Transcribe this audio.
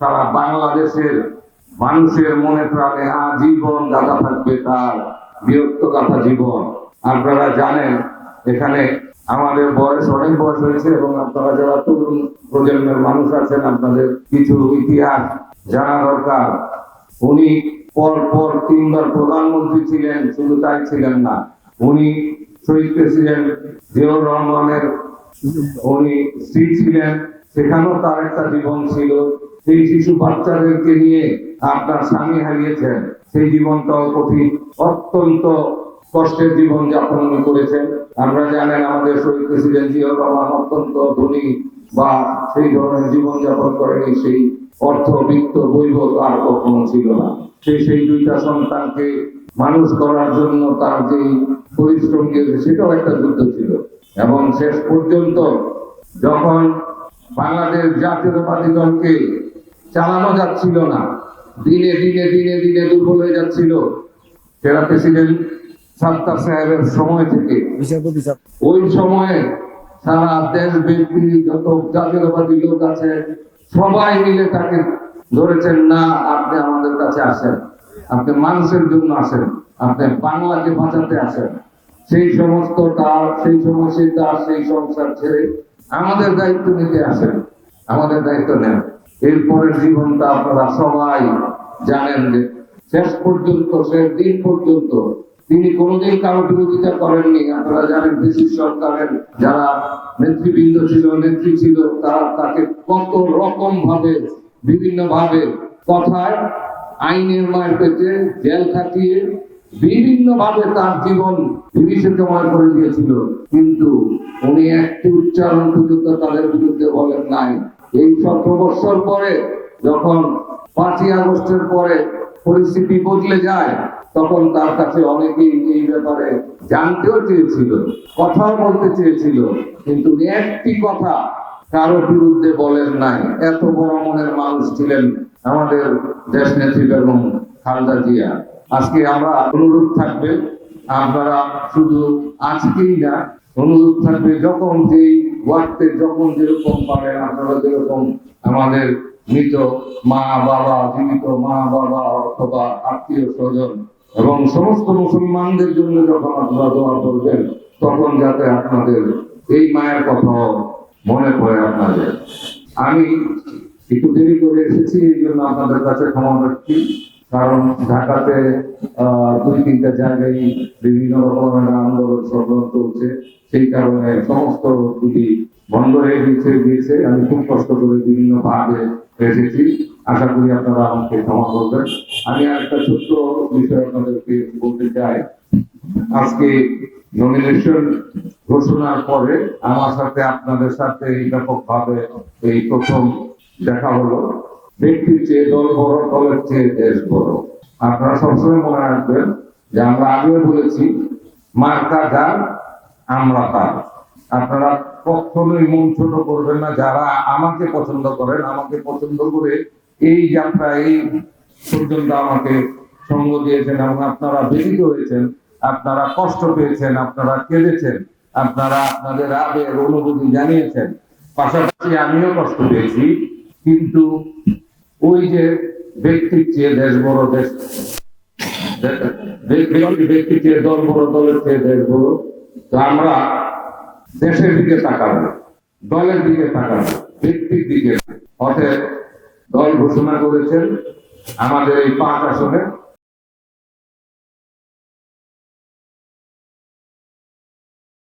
সারা বাংলাদেশের মানুষের মনে প্রাণে আজীবন গাথা থাকবে তার বিরক্ত গাথা জীবন। আপনারা জানেন, এখানে আমাদের বয়স অনেক বয়স হয়েছে এবং আপনারা যারা তরুণ প্রজন্মের মানুষ আছেন, আপনাদের কিছু ইতিহাস জানা দরকার। উনি পর পর তিনবার প্রধানমন্ত্রী ছিলেন, শুধু তাই ছিলেন না, উনি শহীদ প্রেসিডেন্ট জিয়াউর রহমানের, উনি স্ত্রী ছিলেন, সেখানেও তার একটা জীবন ছিল। সেই শিশু বাচ্চাদেরকে নিয়ে আপনার স্বামী হারিয়েছেন, সেই জীবনটাও কঠিন, অত্যন্ত কষ্টের জীবন যাপন করেছেন। আমরা জানেন আমাদের শহীদ প্রেসিডেন্ট জিয়াউর রহমান অত্যন্ত ধনী বা সেই ধরনের জীবন যাপন করেনি, সেই অর্থ, বিত্ত বৈভব আর কখনো ছিল না। সে সেই দুইটা সন্তানকে মানুষ করার জন্য তার যে পরিশ্রম দিয়েছে, সেটাও একটা যুদ্ধ ছিল। এবং শেষ পর্যন্ত যখন বাংলাদেশ জাতীয়তাবাদী দলকে চালানো যাচ্ছিল না। দিনে দিনে দিনে দিনে দুর্বল হয়ে যাচ্ছিল। সেরা প্রেসিডেন্ট সাত্তার সাহেবের সময় থেকে। ওই সময়ে সারা দেশ ব্যক্তি যত জাতীয়তাবাদী লোক আছে সবাই মিলে তাকে ধরেছেন না আপনি আমাদের কাছে আসেন। আপনি মানুষের জন্য আসেন। আপনি বাংলাকে বাঁচাতে আসেন। সেই সমস্ত তার সেই সমস্ত তার সেই সংসার ছেড়ে আমাদের দায়িত্ব নিতে আসেন। আমাদের দায়িত্ব নেন। এরপরের জীবনটা আপনারা সবাই জানেন যে শেষ পর্যন্ত, শেষ দিন পর্যন্ত তিনি কোনোদিন কারও বিরোধিতা করেননি। আপনারা জানেন ব্রিটিশ সরকারের যারা নেতৃবৃন্দ ছিল, নেত্রী ছিল, তারা তাকে কত রকম ভাবে বিভিন্ন ভাবে কথায় আইনের মায়ের পেতে জেল খাটিয়ে বিভিন্ন ভাবে তার জীবন বিভীষিকাময় করে দিয়েছিল। কিন্তু উনি একটি উচ্চারণ পর্যন্ত তাদের বিরুদ্ধে বলেন নাই। এই সতেরো বছর পরে, যখন পাঁচই আগস্টের পরে পরিস্থিতি বদলে যায়, তখন তার কাছে অনেকেই এই ব্যাপারে জানতেও চেয়েছিল, কথাও বলতে চেয়েছিল, কিন্তু একটি কথা কারও বিরুদ্ধে বলেন নাই। এত বড় মনের মানুষ ছিলেন আমাদের দেশ নেত্রী বেগম খালেদা জিয়া। আজকে আমরা অনুরোধ থাকবে, আপনারা শুধু আজকেই না অনুরোধ থাকবে যখন যেই ওয়ার্ডে যখন যেরকম পারেন, আপনারা যেরকম আমাদের মৃত মা, বাবা, জীবিত মা, বাবা, অথবা আত্মীয় স্বজন এবং সমস্ত মুসলমানদের জন্য যখন আপনারা দোয়া করবেন, তখন যাতে আপনাদের এই মায়ের কথা মনে পড়ে আপনাদের। আমি একটু দেরি করে এসেছি, এই জন্য আপনাদের কাছে ক্ষমা প্রার্থী। কারণ ঢাকাতে দুই তিনটা জায়গায় বিভিন্ন রকমের আন্দোলন সংগ্রাম চলছে। সেই কারণে সমস্ত দুটি বন্ধ হয়ে গিয়েছে গিয়েছে। আমি খুব কষ্ট করে বিভিন্ন ভাগে এসেছি। আশা করি আপনারা আমাকে ক্ষমা করবেন। আমি আরেকটা ছোট্ট বিষয় আপনাদেরকে বলতে চাই। আজকে নমিনেশন ঘোষণার পরে আমার সাথে আপনাদের সাথে এই ব্যাপকভাবে এই প্রথম দেখা হলো। ব্যক্তির চেয়ে দল বড়, দলের চেয়ে দেশ বড়। আপনারা সবসময় মনে রাখবেন যে আমরা আগেও বলেছি, মার্কা যার, আমরা তার। আপনারা কখনোই মন ছোট করবেন না, যারা আমাকে পছন্দ করেন, আমাকে পছন্দ করে এই যাত্রা, এই পর্যন্ত আমাকে সঙ্গ দিয়েছেন এবং আপনারা ব্যথিত হয়েছেন, আপনারা কষ্ট পেয়েছেন, আপনারা কেঁদেছেন, আপনারা আপনাদের আবেগ, অনুভূতি জানিয়েছেন। পাশাপাশি আমিও কষ্ট পেয়েছি, কিন্তু ওই যে ব্যক্তির চেয়ে দেশ বড় দেশ ব্যক্তি চেয়ে দল বড় দলের চেয়ে দেশ বড়, তো আমরা দেশের দিকে তাকাবো, দলের দিকে তাকাবো, ব্যক্তির দিকে। অতএব দল ঘোষণা করেছেন আমাদের এই পাঁচ আসনে